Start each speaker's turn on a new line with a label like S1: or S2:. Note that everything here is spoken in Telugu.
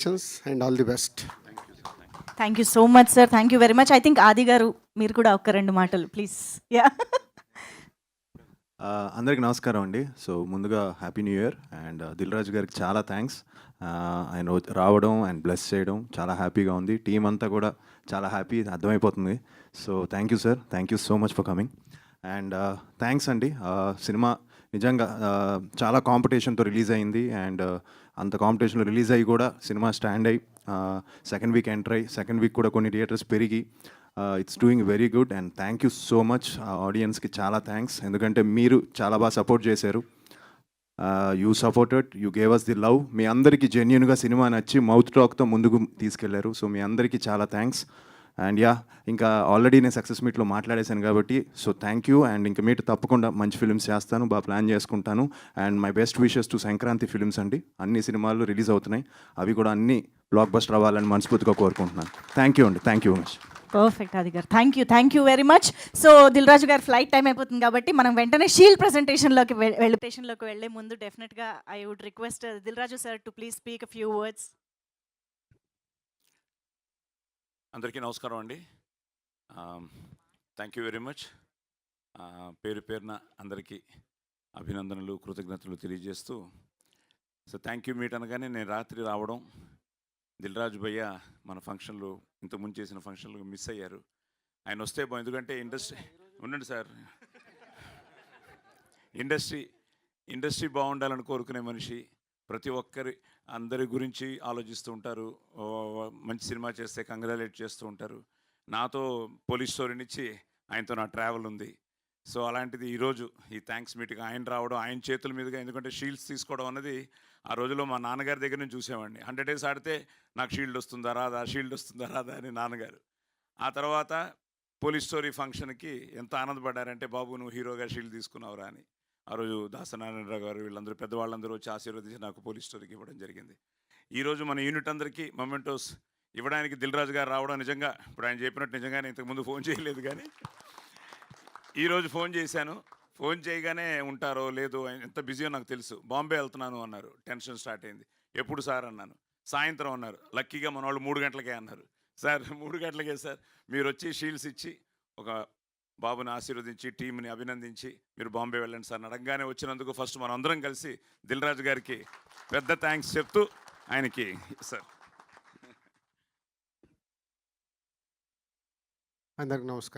S1: And all the best
S2: thank you so much sir thank you very much I think Aadi garu మీరు కూడా ఒక్క రెండు మాటలు ప్లీజ్ యా
S3: ఆ, అందరికి నమస్కారం అండి. సో ముందుగా happy new year and Dil Raju గారికి చాలా థ్యాంక్స్ ఆయన వ- రావడం అండ్ బ్లెస్ చేయడం చాలా హ్యాపీగా ఉంది. టీం అంతా కూడా చాలా హ్యాపీ అర్థమైపోతుంది. So thank you sir thank you so much for coming and thanks అండి. ఆ, సినిమా నిజంగా చాలా కాంపిటీషన్తో రిలీజ్ అయింది. అండ్ అంత కాంపిటీషన్లో రిలీజ్ అయ్యి కూడా సినిమా స్టాండ్ అయ్యి సెకండ్ వీక్ ఎంటర్ అయ్యి సెకండ్ వీక్ కూడా కొన్ని థియేటర్స్ పెరిగి it's doing very good. And thank you so much ఆడియన్స్కి చాలా థ్యాంక్స్. ఎందుకంటే మీరు చాలా బాగా సపోర్ట్ చేశారు. You supported you gave us the love. మీ అందరికీ జెన్యున్గా సినిమా నచ్చి మౌత్ టాక్తో ముందుకు తీసుకెళ్ళారు. సో మీ అందరికీ చాలా థ్యాంక్స్. అండ్ యా ఇంకా ఆల్రెడీ నేను సక్సెస్ మీట్లో మాట్లాడేశాను కాబట్టి సో థ్యాంక్ యూ అండ్ ఇంకా మీట్ తప్పకుండా మంచి ఫిల్మ్స్ చేస్తాను బాగా ప్లాన్ చేసుకుంటాను. And my best wishes to Sankranti films అండి. అన్ని సినిమాలు రిలీజ్ అవుతున్నాయి. అవి కూడా అన్ని బ్లాక్ బస్టర్ అవ్వాలని మనస్ఫూర్తిగా కోరుకుంటున్నాను. థ్యాంక్ యూ అండి. Thank you much
S2: perfect Aadi garu thank you thank you very much so Dil Raju garu flight time అయిపోతుంది కాబట్టి మనం వెంటనే షీల్ ప్రెజెంటేషన్లోకి వెళ్ళి ప్రెజెంటేషన్లోకి వెళ్ళే ముందు డెఫినెట్గా I would request Dil Raju sir to please speak a few words
S4: అందరికీ నమస్కారం అండి. థ్యాంక్ యూ వెరీ మచ్ పేరు పేరున అందరికీ అభినందనలు కృతజ్ఞతలు తెలియజేస్తూ సో థ్యాంక్ యూ మీట్ అనగానే నేను రాత్రి రావడం దిల్రాజు భయ్య మన ఫంక్షన్లు ఇంతకుముందు చేసిన ఫంక్షన్లు మిస్ అయ్యారు. ఆయన వస్తే ఎందుకంటే ఇండస్ట్రీ ఉండండి సార్. ఇండస్ట్రీ ఇండస్ట్రీ బాగుండాలని కోరుకునే మనిషి ప్రతి ఒక్కరి అందరి గురించి ఆలోచిస్తూ ఉంటారు. మంచి సినిమా చేస్తే కంగ్రాలేట్ చేస్తూ ఉంటారు. నాతో పోలీస్ స్టోరీ నుంచి ఆయనతో నా ట్రావెల్ ఉంది. సో అలాంటిది ఈరోజు ఈ థ్యాంక్స్ మీటింగ్ ఆయన రావడం ఆయన చేతుల మీదుగా ఎందుకంటే షీల్డ్స్ తీసుకోవడం అనేది ఆ రోజులో మా నాన్నగారి దగ్గర నుంచి చూసేవాడిని. హండ్రెడ్ డేస్ ఆడితే నాకు షీల్డ్ వస్తుందా రాదా షీల్డ్ వస్తుందా రాదా అని నాన్నగారు. ఆ తర్వాత పోలీస్ స్టోరీ ఫంక్షన్కి ఎంత ఆనందపడ్డారంటే బాబు నువ్వు హీరోగా షీల్డ్ తీసుకున్నావురా అని. ఆ రోజు దాసనారాయణరావు గారు వీళ్ళందరూ పెద్దవాళ్ళందరూ వచ్చి ఆశీర్వదించి నాకు పోలీస్ స్టోరీకి ఇవ్వడం జరిగింది. ఈరోజు మన యూనిట్ అందరికీ మొమెంటోస్ ఇవ్వడానికి దిల్ రాజు గారు రావడం నిజంగా ఇప్పుడు ఆయన చెప్పినట్టు నిజంగానే ఇంతకుముందు ఫోన్ చేయలేదు కానీ ఈరోజు ఫోన్ చేశాను. ఫోన్ చేయగానే ఉంటారో లేదో ఎంత బిజీయో నాకు తెలుసు. బాంబే వెళ్తున్నాను అన్నారు. టెన్షన్ స్టార్ట్ అయింది. ఎప్పుడు సార్ అన్నాను సాయంత్రం అన్నారు. లక్కీగా మన వాళ్ళు మూడు గంటలకే అన్నారు. సార్ మూడు గంటలకే సార్. మీరు వచ్చి షీల్డ్స్ ఇచ్చి ఒక బాబుని ఆశీర్వదించి టీంని అభినందించి మీరు బాంబే వెళ్ళండి సార్. అడగగానే వచ్చినందుకు ఫస్ట్ మనం అందరం కలిసి దిల్ రాజు గారికి పెద్ద థ్యాంక్స్ చెప్తూ ఆయనకి సార్.
S1: అందరికి నమస్కారం.